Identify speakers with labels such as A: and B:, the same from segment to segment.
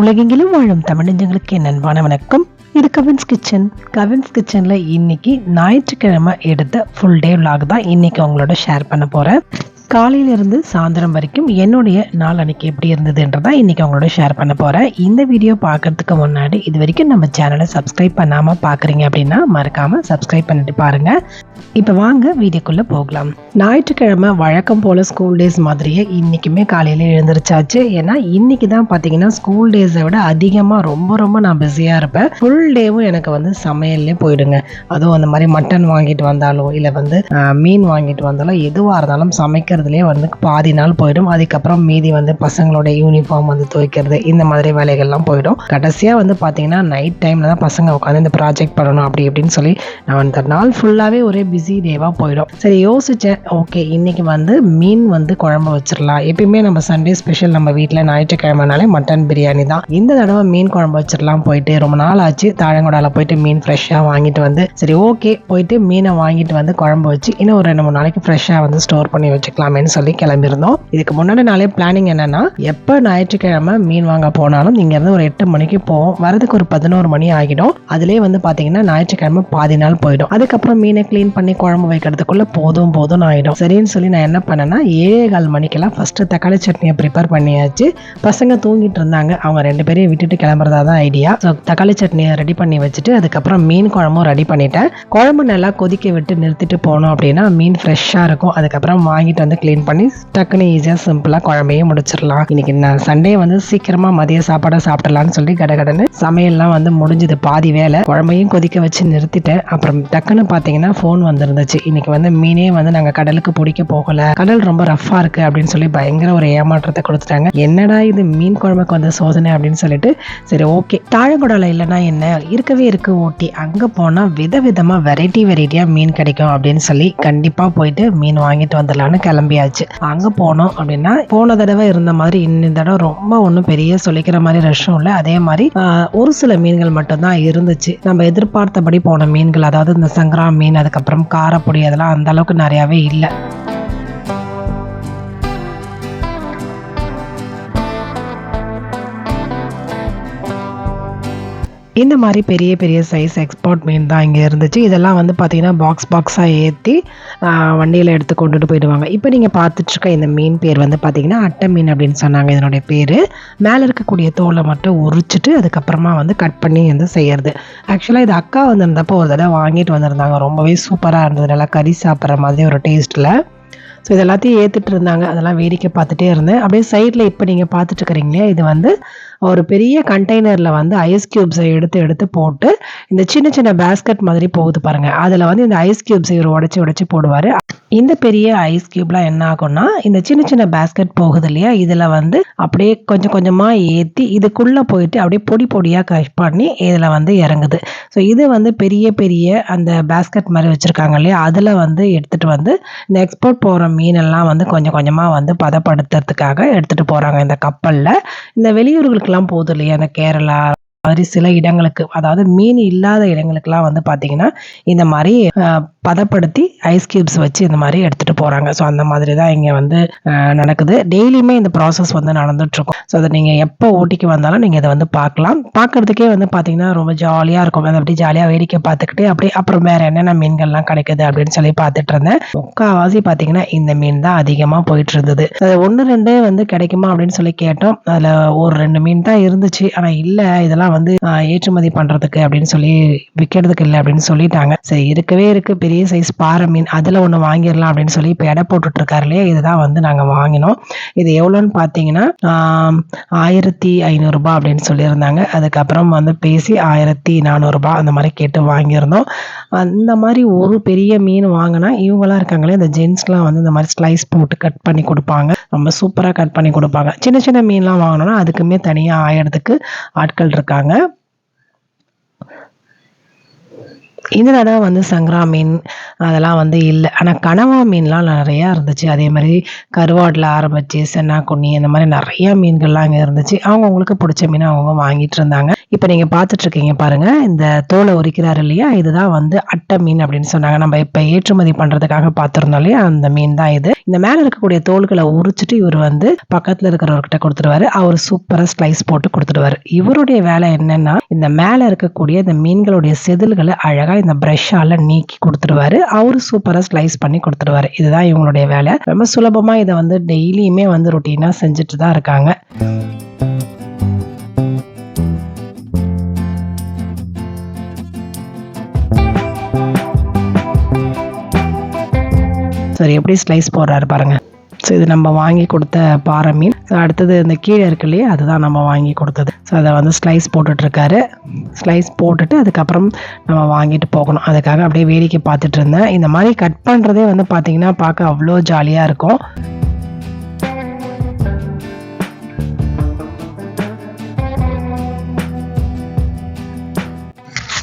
A: உலகெங்கிலும் வாழும் தமிழஞ்சங்களுக்கு என் அன்பான வணக்கம். இது கவின்ஸ் கிச்சன். கவின்ஸ் கிச்சன்ல இன்னைக்கு ஞாயிற்றுக்கிழமை எடுத்த ஃபுல் டே vlog தான் இன்னைக்கு உங்களோட ஷேர் பண்ண போறேன். காலையிலிருந்து சாயந்தரம் வரைக்கும் என்னுடைய நாள் அன்னைக்கு எப்படி இருந்ததுன்றதான் இன்னைக்கு அவங்களோட ஷேர் பண்ண போகிறேன் இந்த வீடியோ பார்க்கறதுக்கு முன்னாடி இது வரைக்கும் நம்ம சேனலை சப்ஸ்கிரைப் பண்ணாமல் பார்க்குறீங்க அப்படின்னா மறக்காமல் சப்ஸ்கிரைப் பண்ணிட்டு பாருங்க. இப்போ வாங்க வீடியோக்குள்ளே போகலாம். ஞாயிற்றுக்கிழமை வழக்கம் போல் ஸ்கூல் டேஸ் மாதிரியே இன்றைக்குமே காலையில் எழுந்திருச்சாச்சு. ஏன்னா இன்னைக்கு தான் பார்த்தீங்கன்னா ஸ்கூல் டேஸை விட அதிகமாக ரொம்ப ரொம்ப நான் பிஸியாக இருப்பேன். ஃபுல் டேவும் எனக்கு வந்து சமையல்லே போயிடுங்க. அதுவும் அந்த மாதிரி மட்டன் வாங்கிட்டு வந்தாலோ இல்லை வந்து மீன் வாங்கிட்டு வந்தாலோ எதுவாக இருந்தாலும் சமைக்கிறதுலே வந்து பாதி நாள் போயிடும். அதுக்கப்புறம் மீதி வந்து பசங்களோட யூனிஃபார்ம் வந்து துவைக்கிறது இந்த மாதிரி வேலைகள்லாம் போயிடும். கடைசியாக வந்து பார்த்தீங்கன்னா நைட் டைமில் தான் பசங்க உட்காந்து இந்த ப்ராஜெக்ட் பண்ணணும் அப்படி இப்படின்னு சொல்லி நான் அந்த நாள் ஃபுல்லாகவே ஒரே பிஸி டேவாக போயிடும். சரி யோசித்தேன் ஓகே இன்றைக்கி வந்து மீன் வந்து குழம்பு வச்சிடலாம். எப்பயுமே நம்ம சண்டே ஸ்பெஷல் நம்ம வீட்டில் ஞாயிற்றுக்கிழமைனாலே மட்டன் பிரியாணி தான். இந்த தடவை மீன் குழம்பு வச்சிடலாம் போயிட்டு ரொம்ப நாள் ஆச்சு. தாழங்குடால போயிட்டு மீன் ஃப்ரெஷ்ஷாக வாங்கிட்டு வந்து சரி ஓகே போயிட்டு மீனை வாங்கிட்டு வந்து குழம்பு வச்சு இன்னும் ஒரு ரெண்டு மூணு நாளைக்கு ஃப்ரெஷ்ஷாக வந்து ஸ்டோர் பண்ணி வச்சுக்கலாம். போகலாமேன்னு சொல்லி கிளம்பியிருந்தோம். இதுக்கு முன்னாடி நாளே பிளானிங் என்னன்னா எப்போ ஞாயிற்றுக்கிழமை மீன் வாங்க போனாலும் இங்கேருந்து ஒரு எட்டு மணிக்கு போவோம். வரதுக்கு ஒரு பதினோரு மணி ஆகிடும். அதுலேயே வந்து பார்த்தீங்கன்னா ஞாயிற்றுக்கிழமை பாதி நாள் போயிடும். அதுக்கப்புறம் மீனை க்ளீன் பண்ணி குழம்பு வைக்கிறதுக்குள்ள போதும் போதும் ஆகிடும் சரின்னு சொல்லி நான் என்ன பண்ணேன்னா ஏழே கால் மணிக்கெல்லாம் ஃபர்ஸ்ட் தக்காளி சட்னியை ப்ரிப்பேர் பண்ணியாச்சு. பசங்க தூங்கிட்டு இருந்தாங்க. அவங்க ரெண்டு பேரையும் விட்டுட்டு கிளம்புறதா தான் ஐடியா ஸோ தக்காளி சட்னியை ரெடி பண்ணி வச்சுட்டு அதுக்கப்புறம் மீன் குழம்பும் ரெடி பண்ணிட்டேன். குழம்பு நல்லா கொதிக்க விட்டு நிறுத்திட்டு போனோம் அப்படின்னா மீன் ஃப்ரெஷ்ஷாக இருக்கும். அதுக்கப்புறம் வாங்கிட்டு வந்து க்ளீன் பண்ணி டக்குன்னு ஈஸியாக சிம்பிளாக குழம்பையும் முடிச்சிடலாம். இன்னைக்கு நான் சண்டே வந்து சீக்கிரமாக மதிய சாப்பாடை சாப்பிடலாம்னு சொல்லி கடகடன்னு சமையல்லாம் வந்து முடிஞ்சது. பாதி வேலை. குழம்பையும் கொதிக்க வச்சு நிறுத்திட்டேன். அப்புறம் டக்குன்னு பார்த்தீங்கன்னா ஃபோன் வந்துருந்துச்சு. இன்னைக்கு வந்து மீனே வந்து நாங்கள் கடலுக்கு பிடிக்க போகலை. கடல் ரொம்ப ரஃப்பாக இருக்குது அப்படின்னு சொல்லி பயங்கர ஒரு ஏமாற்றத்தை கொடுத்துட்டாங்க. என்னடா இது மீன் குழம்புக்கு வந்த சோதனை அப்படின்னு சொல்லிட்டு சரி ஓகே தாழங்குடலை இல்லைன்னா என்ன? இருக்கவே இருக்கு ஓட்டி. அங்கே போனால் வித விதமாக வெரைட்டி வெரைட்டியாக மீன் கிடைக்கும் அப்படின்னு சொல்லி கண்டிப்பாக போயிட்டு மீன் வாங்கிட்டு வந்துடலான்னு கிளம்பியாச்சு. அங்கே போனோம் அப்படின்னா போன தடவை இருந்த மாதிரி இந்த தடவை ரொம்ப ஒன்றும் பெரிய சொல்லிக்கிற மாதிரி ரஷ்ஷும் இல்லை. அதே மாதிரி ஒரு சில மீன்கள் மட்டும்தான் இருந்துச்சு. நம்ம எதிர்பார்த்தபடி போன மீன்கள் அதாவது இந்த சங்கரா மீன் அதுக்கப்புறம் காரப்பொடி அதெல்லாம் அந்த அளவுக்கு நிறையாவே இல்லை. இந்த மாதிரி பெரிய பெரிய சைஸ் எக்ஸ்போர்ட் மீன் தான் இங்கே இருந்துச்சு. இதெல்லாம் வந்து பார்த்தீங்கன்னா பாக்ஸ் பாக்ஸாக ஏற்றி வண்டியில் எடுத்து கொண்டுட்டு போயிடுவாங்க. இப்போ நீங்கள் பார்த்துட்ருக்க இந்த மீன் பேர் வந்து பார்த்தீங்கன்னா அட்டை மீன் அப்படின்னு சொன்னாங்க இதனுடைய பேர். மேலே இருக்கக்கூடிய தோலை மட்டும் உரிச்சிட்டு அதுக்கப்புறமா வந்து கட் பண்ணி வந்து செய்யறது. ஆக்சுவலாக இது அக்கா வந்திருந்தப்போ ஒரு தடவை வாங்கிட்டு வந்திருந்தாங்க. ரொம்பவே சூப்பராக இருந்தது. நல்லா கறி சாப்பிட்ற மாதிரி ஒரு டேஸ்ட்டில் ஸோ இது எல்லாத்தையும் ஏற்றுட்டு இருந்தாங்க. அதெல்லாம் வேடிக்கை பார்த்துட்டே இருந்தேன். அப்படியே சைடில் இப்போ நீங்கள் பார்த்துட்டு இருக்கிறீங்களே இது வந்து ஒரு பெரிய கண்டெய்னரில் வந்து ஐஸ் க்யூப்ஸை எடுத்து எடுத்து போட்டு இந்த சின்ன சின்ன பேஸ்கெட் மாதிரி போகுது பாருங்கள் அதில் வந்து இந்த ஐஸ் க்யூப்ஸை இவர் உடச்சி உடச்சி போடுவார். இந்த பெரிய ஐஸ் க்யூப்லாம் என்ன ஆகும்னா இந்த சின்ன சின்ன பேஸ்கெட் போகுது இல்லையா? இதில் வந்து அப்படியே கொஞ்சம் கொஞ்சமாக ஏற்றி இதுக்குள்ளே போயிட்டு அப்படியே பொடி பொடியாக கட் பண்ணி இதில் வந்து இறங்குது. ஸோ இது வந்து பெரிய பெரிய அந்த பேஸ்கெட் மாதிரி வச்சுருக்காங்க இல்லையா? அதில் வந்து எடுத்துகிட்டு வந்து இந்த எக்ஸ்போர்ட் போகிற மீனெல்லாம் வந்து கொஞ்சம் கொஞ்சமாக வந்து பதப்படுத்துறதுக்காக எடுத்துகிட்டு போகிறாங்க இந்த கப்பலில். இந்த வெளியூர்களுக்கெல்லாம் போகுது இல்லையா? இந்த கேரளா மாதிரி சில இடங்களுக்கு அதாவது மீன் இல்லாத இடங்களுக்கெல்லாம் வந்து பார்த்திங்கன்னா இந்த மாதிரி பதப்படுத்தி ஐஸ் கியூப்ஸ் வச்சு இந்த மாதிரி எடுத்துகிட்டு போகிறாங்க ஸோ அந்த மாதிரி தான் இங்கே வந்து நடக்குது. டெய்லியுமே இந்த ப்ராசஸ் வந்து நடந்துட்டுருக்கும். ஸோ அதை நீங்கள் எப்போ ஊட்டிக்கு வந்தாலும் நீங்கள் இதை வந்து பார்க்கலாம். பார்க்கறதுக்கே வந்து பார்த்தீங்கன்னா ரொம்ப ஜாலியாக இருக்கும். அதை அப்படி ஜாலியாக வேடிக்கை பார்த்துக்கிட்டு அப்படியே அப்புறம் வேறு என்னென்ன மீன்கள்லாம் கிடைக்குது அப்படின்னு சொல்லி பார்த்துட்டு இருந்தேன். முக்கால்வாசி பார்த்தீங்கன்னா இந்த மீன் தான் அதிகமாக போயிட்டு இருந்தது அது ஒன்று ரெண்டு வந்து கிடைக்குமா அப்படின்னு சொல்லி கேட்டோம். அதில் ஒரு ரெண்டு மீன் தான் இருந்துச்சு. ஆனால் இல்லை இதெல்லாம் வந்து ஏற்றுமதி பண்ணுறதுக்கு அப்படின்னு சொல்லி விற்கிறதுக்கு இல்லை அப்படின்னு சொல்லிட்டாங்க. சரி இருக்கவே இருக்கு. பெரிய சைஸ் பாறை மீன் அதில் ஒன்று வாங்கிடலாம் அப்படின்னு சொல்லி இப்போ எடை போட்டுட்டு இருக்காரு இல்லையா? இதுதான் வந்து நாங்கள் வாங்கினோம். இது எவ்வளோன்னு பார்த்தீங்கன்னா ஆயிரத்தி ஐநூறுரூபா அப்படின்னு சொல்லியிருந்தாங்க. அதுக்கப்புறம் வந்து பேசி ஆயிரத்தி நானூறுரூபா அந்த மாதிரி கேட்டு வாங்கியிருந்தோம். அந்த மாதிரி ஒரு பெரிய மீன் வாங்கினா இவங்களாம் இருக்காங்களே இந்த ஜென்ஸ்லாம் வந்து இந்த மாதிரி ஸ்லைஸ் போட்டு கட் பண்ணி கொடுப்பாங்க. ரொம்ப சூப்பராக கட் பண்ணி கொடுப்பாங்க. சின்ன சின்ன மீன்லாம் வாங்கினோன்னா அதுக்குமே தனியாக ஆயிரத்துக்கு ஆட்கள் இருக்காங்க. இந்த தடவை வந்து சங்கரா மீன் அதெல்லாம் வந்து இல்லை. ஆனால் கனவா மீன்லாம் நிறையா இருந்துச்சு. அதே மாதிரி கருவாடில் ஆரம்பிச்சு சென்னாக்குண்ணி இந்த மாதிரி நிறையா மீன்கள்லாம் அங்கே இருந்துச்சு. அவங்கவுங்களுக்கு பிடிச்ச மீனை அவங்க வாங்கிட்டு இருந்தாங்க. இப்போ நீங்கள் பார்த்துட்ருக்கீங்க பாருங்கள் இந்த தோலை உரிக்கிறாரு இல்லையா? இதுதான் வந்து அட்டை மீன் அப்படின்னு சொன்னாங்க. நம்ம இப்போ ஏற்றுமதி பண்ணுறதுக்காக பார்த்துருந்தோம் இல்லையா? அந்த மீன் தான் இது. இந்த மேலே இருக்கக்கூடிய தோல்களை உரிச்சிட்டு இவர் வந்து பக்கத்தில் இருக்கிறவர்கிட்ட கொடுத்துருவாரு அவர் சூப்பராக ஸ்லைஸ் போட்டு கொடுத்துருவாரு இவருடைய வேலை என்னன்னா இந்த மேலே இருக்கக்கூடிய இந்த மீன்களுடைய செதில்களை அழகாக இந்த ப்ரஷ்ஷால் நீக்கி கொடுத்துருவாரு அவர் சூப்பராக ஸ்லைஸ் பண்ணி கொடுத்துருவாரு இதுதான் இவங்களுடைய வேலை. ரொம்ப சுலபமாக இதை வந்து டெய்லியுமே வந்து ரொட்டீனாக செஞ்சுட்டு தான் இருக்காங்க. சார் எப்படி ஸ்லைஸ் போடுறாரு பாருங்க. ஸோ இது நம்ம வாங்கி கொடுத்த பாறை மீன். ஸோ அடுத்தது இந்த கீழே இருக்கு இல்லையா அதுதான் நம்ம வாங்கி கொடுத்தது. ஸோ அதை வந்து ஸ்லைஸ் போட்டுட்ருக்காரு. ஸ்லைஸ் போட்டுட்டு அதுக்கப்புறம் நம்ம வாங்கிட்டு போகணும். அதுக்காக அப்படியே வேடிக்கை பார்த்துட்டு இருந்தேன். இந்த மாதிரி கட் பண்ணுறதே வந்து பார்த்திங்கன்னா பார்க்க அவ்வளோ ஜாலியாக இருக்கும்.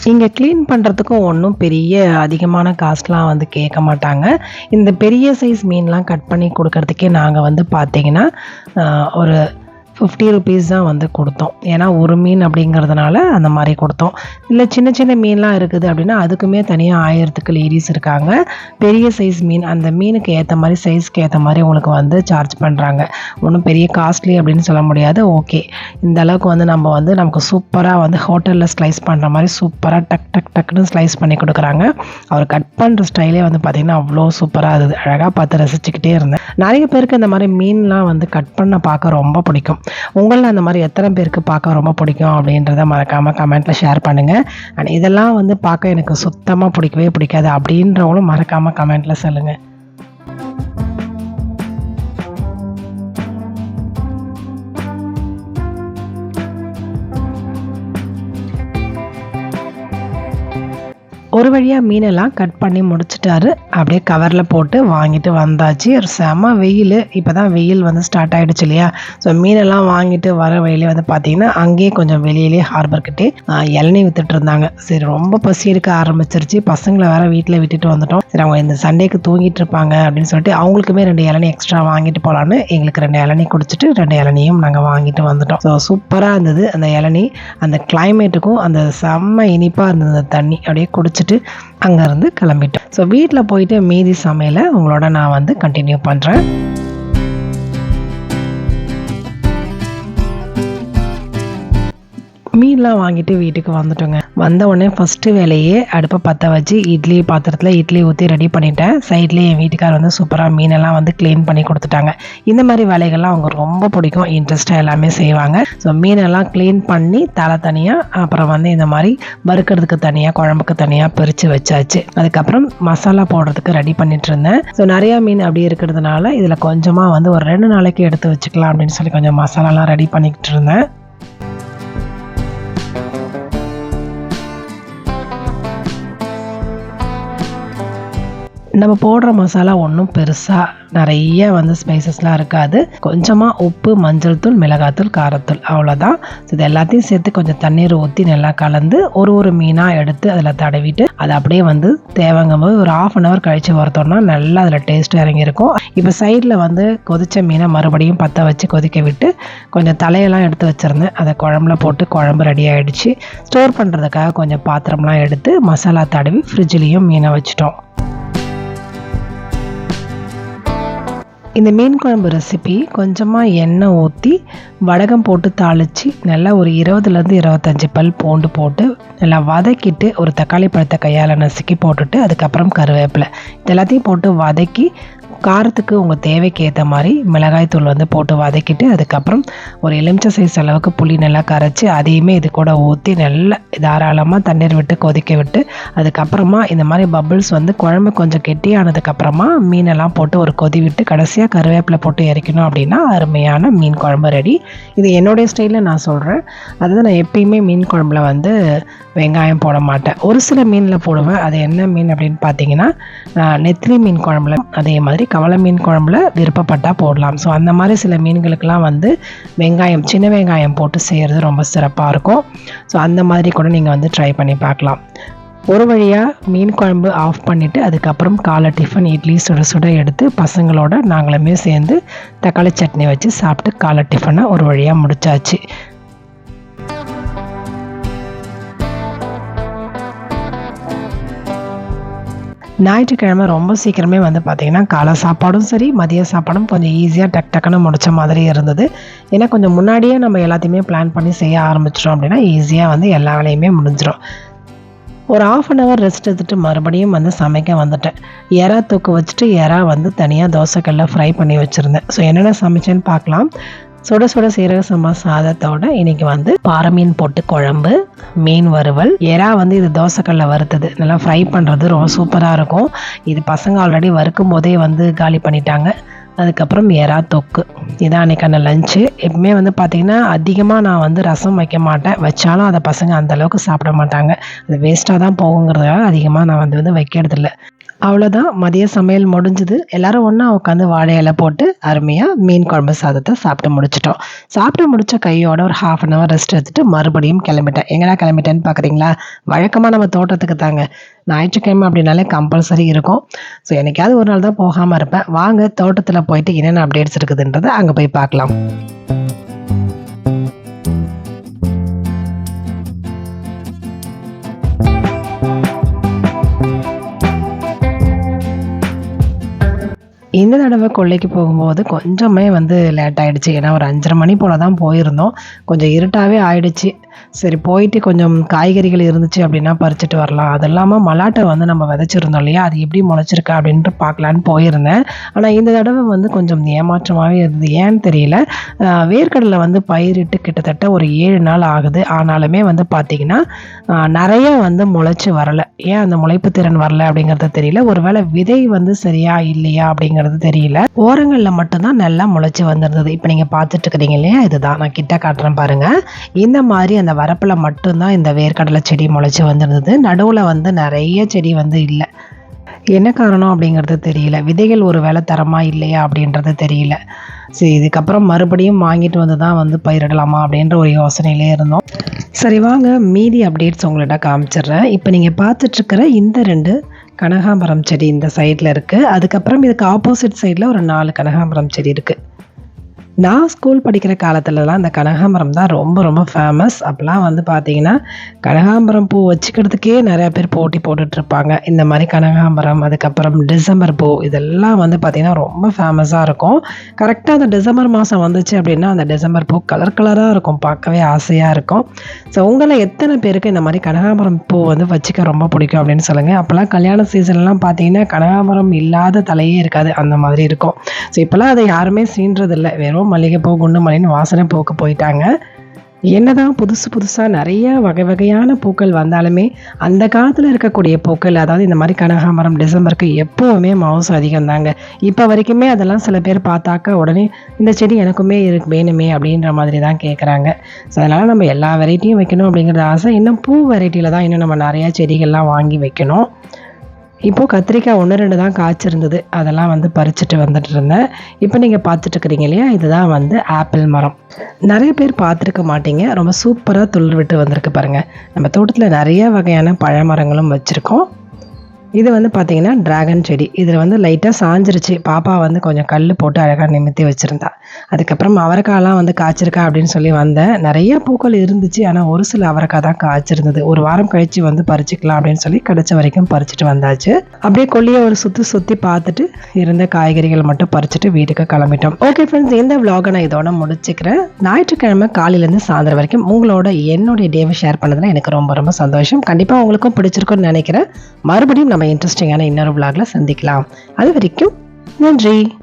A: இங்கே க்ளீன் பண்ணுறதுக்கும் ஒன்றும் பெரிய அதிகமான காஸ்ட்லாம் வந்து கேட்க மாட்டாங்க. இந்த பெரிய சைஸ் மீன்லாம் கட் பண்ணி கொடுக்கறதுக்கே நாங்கள் வந்து பார்த்தீங்கன்னா ஒரு ஃபிஃப்டி ருபீஸ் தான் வந்து கொடுத்தோம். ஏன்னா ஒரு மீன் அப்படிங்கிறதுனால அந்த மாதிரி கொடுத்தோம். இல்லை சின்ன சின்ன மீன்லாம் இருக்குது அப்படின்னா அதுக்குமே தனியாக ஆயிரத்துக்கு லேடிஸ் இருக்காங்க. பெரிய சைஸ் மீன் அந்த மீனுக்கு ஏற்ற மாதிரி சைஸ்க்கு ஏற்ற மாதிரி உங்களுக்கு வந்து சார்ஜ் பண்ணுறாங்க ஒன்றும் பெரிய காஸ்ட்லி அப்படின்னு சொல்ல முடியாது. ஓகே இந்த அளவுக்கு வந்து நம்ம வந்து நமக்கு சூப்பராக வந்து ஹோட்டலில் ஸ்லைஸ் பண்ணுற மாதிரி சூப்பராக டக் டக் டக்குன்னு ஸ்லைஸ் பண்ணி கொடுக்குறாங்க. அவர் கட் பண்ணுற ஸ்டைலே வந்து பார்த்திங்கன்னா அவ்வளோ சூப்பராக இருந்தது. அழகாக பார்த்து ரசிச்சுக்கிட்டே இருந்தேன். நிறைய பேருக்கு இந்த மாதிரி மீன்லாம் வந்து கட் பண்ண பார்க்க ரொம்ப பிடிக்கும். உங்களில் அந்த மாதிரி எத்தனை பேருக்கு பார்க்க ரொம்ப பிடிக்கும் அப்படின்றத மறக்காமல் கமெண்ட்டில் ஷேர் பண்ணுங்கள் அண்ட் இதெல்லாம் வந்து பார்க்க எனக்கு சுத்தமாக பிடிக்கவே பிடிக்காது அப்படின்றவங்களும் மறக்காமல் கமெண்ட்டில் சொல்லுங்கள் ஒரு வழியாக மீனெல்லாம் கட் பண்ணி முடிச்சிட்டாரு. அப்படியே கவரில் போட்டு வாங்கிட்டு வந்தாச்சு. ஒரு செம வெயில். இப்போ தான் வெயில் வந்து ஸ்டார்ட் ஆகிடுச்சு இல்லையா? ஸோ மீனெல்லாம் வாங்கிட்டு வர வழியிலே வந்து பார்த்தீங்கன்னா அங்கேயே கொஞ்சம் வெளியிலே ஹார்பர்கிட்டே இளநீ வித்துட்டு இருந்தாங்க. சரி ரொம்ப பசி எடுக்க ஆரம்பிச்சிருச்சு. பசங்களை வேற வீட்டில் விட்டுட்டு வந்துட்டோம். சரி அவங்க இந்த சண்டேக்கு தூங்கிட்டு இருப்பாங்க அப்படின்னு சொல்லிட்டு அவங்களுக்குமே ரெண்டு இளநீ எக்ஸ்ட்ரா வாங்கிட்டு போகலான்னு எங்களுக்கு ரெண்டு இளநீ குடிச்சிட்டு ரெண்டு இளநியும் நாங்கள் வாங்கிட்டு வந்துட்டோம். ஸோ சூப்பராக இருந்தது அந்த இளநீ. அந்த கிளைமேட்டுக்கும் அந்த செம்ம இனிப்பாக இருந்தது தண்ணி. அப்படியே குடிச்சிட்டு அங்கேருந்து கிளம்பிட்டோம். ஸோ வீட்டில் போயிட்டு மீதி சமையலை உங்களோட நான் வந்து கண்டினியூ பண்ணுறேன் எல்லாம் வாங்கிட்டு வீட்டுக்கு வந்துட்டோங்க. வந்த உடனே ஃபஸ்ட்டு வேலையே அடுப்பை பற்ற வச்சு இட்லி பாத்திரத்தில் இட்லி ஊற்றி ரெடி பண்ணிட்டேன். சைட்லேயே என் வீட்டுக்கார் வந்து சூப்பராக மீனெல்லாம் வந்து க்ளீன் பண்ணி கொடுத்துட்டாங்க. இந்த மாதிரி வேலைகள்லாம் அவங்க ரொம்ப பிடிக்கும். இன்ட்ரெஸ்ட்டாக எல்லாமே செய்வாங்க. ஸோ மீனெல்லாம் க்ளீன் பண்ணி தலை தனியாக அப்புறம் வந்து இந்த மாதிரி வறுக்கிறதுக்கு தனியாக குழம்புக்கு தனியாக பிரித்து வச்சாச்சு. அதுக்கப்புறம் மசாலா போடுறதுக்கு ரெடி பண்ணிட்டு இருந்தேன். ஸோ நிறையா மீன் அப்படி இருக்கிறதுனால இதில் கொஞ்சமாக வந்து ஒரு ரெண்டு நாளைக்கு எடுத்து வச்சுக்கலாம் அப்படின்னு சொல்லி கொஞ்சம் மசாலாலாம் ரெடி பண்ணிக்கிட்டு இருந்தேன். நம்ம போடுற மசாலா ஒன்றும் பெருசாக நிறைய வந்து ஸ்பைசஸ்லாம் இருக்காது. கொஞ்சமாக உப்பு மஞ்சள் தூள் மிளகாத்தூள் காரத்தூள் அவ்வளோதான் இது எல்லாத்தையும் சேர்த்து கொஞ்சம் தண்ணீர் ஊற்றி நல்லா கலந்து ஒரு ஒரு மீனாக எடுத்து அதில் தடவிட்டு அதை அப்படியே வந்து தேவைங்கும் போது ஒரு ஆஃப் அன் ஹவர் கழித்து வரத்தோம்னா நல்லா அதில் டேஸ்ட் இறங்கியிருக்கும். இப்போ சைடில் வந்து கொதித்த மீனை மறுபடியும் பற்ற வச்சு கொதிக்க விட்டு கொஞ்சம் தலையெல்லாம் எடுத்து வச்சுருந்தேன். அதை குழம்புல போட்டு குழம்பு ரெடி ஆகிடுச்சு ஸ்டோர் பண்ணுறதுக்காக கொஞ்சம் பாத்திரம்லாம் எடுத்து மசாலா தடவி ஃப்ரிட்ஜ்லேயும் மீனை வச்சுட்டோம். இந்த மீன் குழம்பு ரெசிபி கொஞ்சமாக எண்ணெய் ஊற்றி வடகம் போட்டு தாளித்து நல்லா ஒரு இருபதுலேருந்து இருபத்தஞ்சி பல் பூண்டு போட்டு நல்லா வதக்கிட்டு ஒரு தக்காளி பழத்தை கையால் நசுக்கி போட்டுட்டு அதுக்கப்புறம் கருவேப்பிலை. இது எல்லாத்தையும் போட்டு வதக்கி காரத்துக்கு உங்கள் தேவைக்கு ஏற்ற மாதிரி மிளகாய் தூள் வந்து போட்டு வதக்கிட்டு அதுக்கப்புறம் ஒரு எலுமிச்சை சைஸ் அளவுக்கு புளி நல்லா கரைச்சி அதையுமே இது கூட ஊற்றி நல்லா தாராளமாக தண்ணீர் விட்டு கொதிக்க விட்டு அதுக்கப்புறமா இந்த மாதிரி பபிள்ஸ் வந்து குழம்பு கொஞ்சம் கெட்டியானதுக்கப்புறமா மீனெல்லாம் போட்டு ஒரு கொதி விட்டு கடைசியாக கருவேப்பிலை போட்டு இறக்கணும் அப்படின்னா அருமையான மீன் குழம்பு ரெடி இது என்னுடைய ஸ்டைலில் நான் சொல்கிறேன் அதாவது நான் எப்பயுமே மீன் குழம்புல வந்து வெங்காயம் போட மாட்டேன். ஒரு சில மீனில் போடுவேன். அது என்ன மீன் அப்படின்னு பார்த்தீங்கன்னா நெத்திலி மீன் குழம்புல அதே மாதிரி கவலை மீன் குழம்புல விருப்பப்பட்டால் போடலாம். ஸோ அந்த மாதிரி சில மீன்களுக்கெல்லாம் வந்து வெங்காயம் சின்ன வெங்காயம் போட்டு செய்கிறது ரொம்ப சிறப்பாக இருக்கும். ஸோ அந்த மாதிரி கூட நீங்கள் வந்து ட்ரை பண்ணி பார்க்கலாம். ஒரு வழியாக மீன் குழம்பு ஆஃப் பண்ணிவிட்டு அதுக்கப்புறம் காலை டிஃபன் இட்லி சுட சுட எடுத்து பசங்களோட நாங்களுமே சேர்ந்து தக்காளி சட்னி வச்சு சாப்பிட்டு காலை டிஃபனை ஒரு வழியாக முடித்தாச்சு ஞாயிற்றுக்கிழமை ரொம்ப சீக்கிரமே வந்து பார்த்திங்கன்னா காலை சாப்பாடும் சரி மதிய சாப்பாடும் கொஞ்சம் ஈஸியாக டக் டக்குன்னு முடித்த மாதிரி இருந்தது. ஏன்னா கொஞ்சம் முன்னாடியே நம்ம எல்லாத்தையுமே பிளான் பண்ணி செய்ய ஆரம்பிச்சிட்டோம் அப்படின்னா ஈஸியாக வந்து எல்லா வேலையுமே முடிஞ்சிடும் ஒரு ஆஃப் அன் ஹவர் ரெஸ்ட் எடுத்துட்டு மறுபடியும் வந்து சமைக்க வந்துட்டேன். எறா தூக்கு வச்சுட்டு எறா வந்து தனியாக தோசைக்கல்ல ஃப்ரை பண்ணி வச்சுருந்தேன். ஸோ என்னென்ன சமைச்சேன்னு பார்க்கலாம். சுட சுட சீரக சம்பா சாதத்தோட இன்னைக்கு வந்து பாறை மீன் போட்டு குழம்பு மீன் வறுவல். எறா வந்து இது தோசைக்கல்ல வறுத்தது. நல்லா ஃப்ரை பண்ணுறது ரொம்ப சூப்பராக இருக்கும். இது பசங்க ஆல்ரெடி வறுக்கும் போதே வந்து காலி பண்ணிட்டாங்க. அதுக்கப்புறம் எறா தொக்கு. இதான் அன்றைக்கான லஞ்சு எப்பவுமே வந்து பார்த்திங்கன்னா அதிகமாக நான் வந்து ரசம் வைக்க மாட்டேன். வச்சாலும் அதை பசங்க அந்தளவுக்கு சாப்பிட மாட்டாங்க. அது வேஸ்ட்டாக தான் போகுங்கிறதுக்காக அதிகமாக நான் வந்து வந்து வைக்கிறதில்ல. அவ்வளோதான் மதிய சமையல் முடிஞ்சுது. எல்லாரும் ஒன்றா உட்காந்து வாழை இலை போட்டு அருமையாக மீன் குழம்பு சாதத்தை சாப்பிட்டு முடிச்சிட்டோம். சாப்பிட்டு முடிச்ச கையோட ஒரு ஹாஃப் அன் ஹவர் ரெஸ்ட் எடுத்துட்டு மறுபடியும் கிளம்பிட்டேன். எங்கடா கிளம்பிட்டேன்னு பார்க்குறீங்களா வழக்கமாக நம்ம தோட்டத்துக்கு தாங்க. ஞாயிற்றுக்கிழமை அப்படின்னாலே கம்பல்சரி இருக்கும். ஸோ என்னைக்காவது ஒரு நாள் தான் போகாமல் இருப்பேன். வாங்க தோட்டத்தில் போயிட்டு என்னென்ன அப்டேட்ஸ் இருக்குதுன்றதை அங்கே போய் பார்க்கலாம். இந்த தடவை கொள்ளைக்கு போகும்போது கொஞ்சமே வந்து லேட் ஆகிடுச்சு ஏன்னா ஒரு அஞ்சரை மணி போல் தான் போயிருந்தோம். கொஞ்சம் இருட்டாகவே ஆயிடுச்சு. சரி போயிட்டு கொஞ்சம் காய்கறிகள் இருந்துச்சு அப்படின்னா பறிச்சுட்டு வரலாம். அது இல்லாமல் மலாட்டை வந்து நம்ம விதைச்சிருந்தோம் இல்லையா? அது எப்படி முளைச்சிருக்கா அப்படின்ட்டு பார்க்கலான்னு போயிருந்தேன். ஆனால் இந்த தடவை வந்து கொஞ்சம் ஏமாற்றமாகவே இருந்தது. ஏன்னு தெரியல. வேர்க்கடலை வந்து பயிரிட்டு கிட்டத்தட்ட ஒரு ஏழு நாள் ஆகுது. ஆனாலுமே வந்து பார்த்திங்கன்னா நிறைய வந்து முளைச்சி வரலை. ஏன் அந்த முளைப்பு திறன் வரல அப்படிங்கிறது தெரியல. ஒருவேளை விதை வந்து சரியா இல்லையா அப்படிங்கிறது தெரியல. ஓரங்களில் மட்டும்தான் நல்லா முளைச்சி வந்திருந்தது. இப்போ நீங்கள் பார்த்துட்டு இருக்கிறீங்க இல்லையா? இதுதான். நான் கிட்ட காட்டுறேன் பாருங்கள் இந்த மாதிரி அந்த வரப்பில் மட்டும்தான் இந்த வேர்க்கடலை செடி முளைச்சி வந்திருந்தது. நடுவில் வந்து நிறைய செடி வந்து இல்லை. என்ன காரணம் அப்படிங்கிறது தெரியல. விதைகள் ஒரு வேலை தரமா இல்லையா அப்படின்றது தெரியல. சரி இதுக்கப்புறம் மறுபடியும் வாங்கிட்டு வந்து தான் வந்து பயிரிடலாமா அப்படின்ற ஒரு யோசனையிலே இருந்தோம். சரி வாங்க. மீதி அப்டேட்ஸ் உங்கள்கிட்ட காமிச்சிடுறேன். இப்போ நீங்கள் பார்த்துட்ருக்கிற இந்த ரெண்டு கனகாம்பரம் செடி இந்த சைடில் இருக்குது அதுக்கப்புறம் இதுக்கு ஆப்போசிட் சைடில் ஒரு நாலு கனகாம்பரம் செடி இருக்குது நான் ஸ்கூல் படிக்கிற காலத்துலலாம் இந்த கனகாம்பரம் தான் ரொம்ப ரொம்ப ஃபேமஸ் அப்போலாம் வந்து பார்த்தீங்கன்னா கனகாம்பரம் பூ வச்சுக்கிறதுக்கே நிறையா பேர் போட்டி போட்டுட்ருப்பாங்க. இந்த மாதிரி கனகாம்பரம் அதுக்கப்புறம் டிசம்பர் பூ இதெல்லாம் வந்து பார்த்திங்கன்னா ரொம்ப ஃபேமஸாக இருக்கும். கரெக்டாக அந்த டிசம்பர் மாதம் வந்துச்சு அப்படின்னா அந்த டிசம்பர் பூ கலர் கலராக இருக்கும். பார்க்கவே ஆசையாக இருக்கும். ஸோ உங்களை எத்தனை பேருக்கு இந்த மாதிரி கனகாம்பரம் பூ வந்து வச்சுக்க ரொம்ப பிடிக்கும் அப்படின்னு சொல்லுங்கள் அப்போல்லாம் கல்யாண சீசன்லாம் பார்த்தீங்கன்னா கனகாம்பரம் இல்லாத தலையே இருக்காது. அந்த மாதிரி இருக்கும். ஸோ இப்போல்லாம் அதை யாருமே சீன்றதில்லை. வெறும் மல்லிகைப்பூ குண்டு மல்லின்னு வாசனை பூக்கு போயிட்டாங்க. என்னதான் புதுசு புதுசாக நிறைய வகை வகையான பூக்கள் வந்தாலுமே அந்த காலத்தில் இருக்கக்கூடிய பூக்கள் அதாவது இந்த மாதிரி கனகாமரம் டிசம்பருக்கு எப்போவுமே மவுசு அதிகம் தாங்க இப்போ வரைக்குமே அதெல்லாம் சில பேர் பார்த்தாக்க உடனே இந்த செடி எனக்குமே இருக்கு வேணுமே அப்படின்ற மாதிரி தான் கேட்குறாங்க ஸோ அதனால் நம்ம எல்லா வெரைட்டியும் வைக்கணும் அப்படிங்கிற ஆசை. இன்னும் பூ வெரைட்டியில் தான் இன்னும் நம்ம நிறையா செடிகள்லாம் வாங்கி வைக்கணும். இப்போது கத்திரிக்காய் ஒன்று ரெண்டு தான் காய்ச்சிருந்தது. அதெல்லாம் வந்து பறிச்சுட்டு வந்துட்டு இருந்தேன். இப்போ நீங்கள் பார்த்துட்ருக்குறீங்க இல்லையா? இதுதான் வந்து ஆப்பிள் மரம். நிறைய பேர் பார்த்துருக்க மாட்டீங்க. ரொம்ப சூப்பராக துளிர் விட்டு வந்திருக்கு பாருங்கள் நம்ம தோட்டத்தில் நிறைய வகையான பழமரங்களும் வச்சுருக்கோம். இது வந்து பார்த்திங்கன்னா ட்ராகன் செடி. இதில் வந்து லைட்டாக சாஞ்சிருச்சு. பாப்பா வந்து கொஞ்சம் கல் போட்டு அழகாக நிமித்தி வச்சுருந்தா. அதுக்கப்புறம் அவரைக்காயெலாம் வந்து காய்ச்சிருக்கா அப்படின்னு சொல்லி வந்தேன் நிறைய பூக்கள் இருந்துச்சு. ஆனால் ஒரு சில அவரைக்காய் தான் காய்ச்சிருந்தது. ஒரு வாரம் கழித்து வந்து பறிச்சிக்கலாம் அப்படின்னு சொல்லி கிடைச்ச வரைக்கும் பறிச்சுட்டு வந்தாச்சு. அப்படியே கொல்லியை ஒரு சுற்றி சுற்றி பார்த்துட்டு இருந்த காய்கறிகள் மட்டும் பறிச்சுட்டு வீட்டுக்கு கிளம்பிட்டோம். ஓகே ஃப்ரெண்ட்ஸ் இந்த விலாகை நான் இதோட முடிச்சுக்கிறேன். ஞாயிற்றுக்கிழமை காலையிலேருந்து சாயந்தரம் வரைக்கும் உங்களோட என்னுடைய டேவை ஷேர் பண்ணதில் எனக்கு ரொம்ப ரொம்ப சந்தோஷம். கண்டிப்பாக உங்களுக்கும் பிடிச்சிருக்குன்னு நினைக்கிறேன். மறுபடியும் நம்ம இன்ட்ரெஸ்டிங்கான இன்னொரு விளாகில் சந்திக்கலாம். அது வரைக்கும் நன்றி.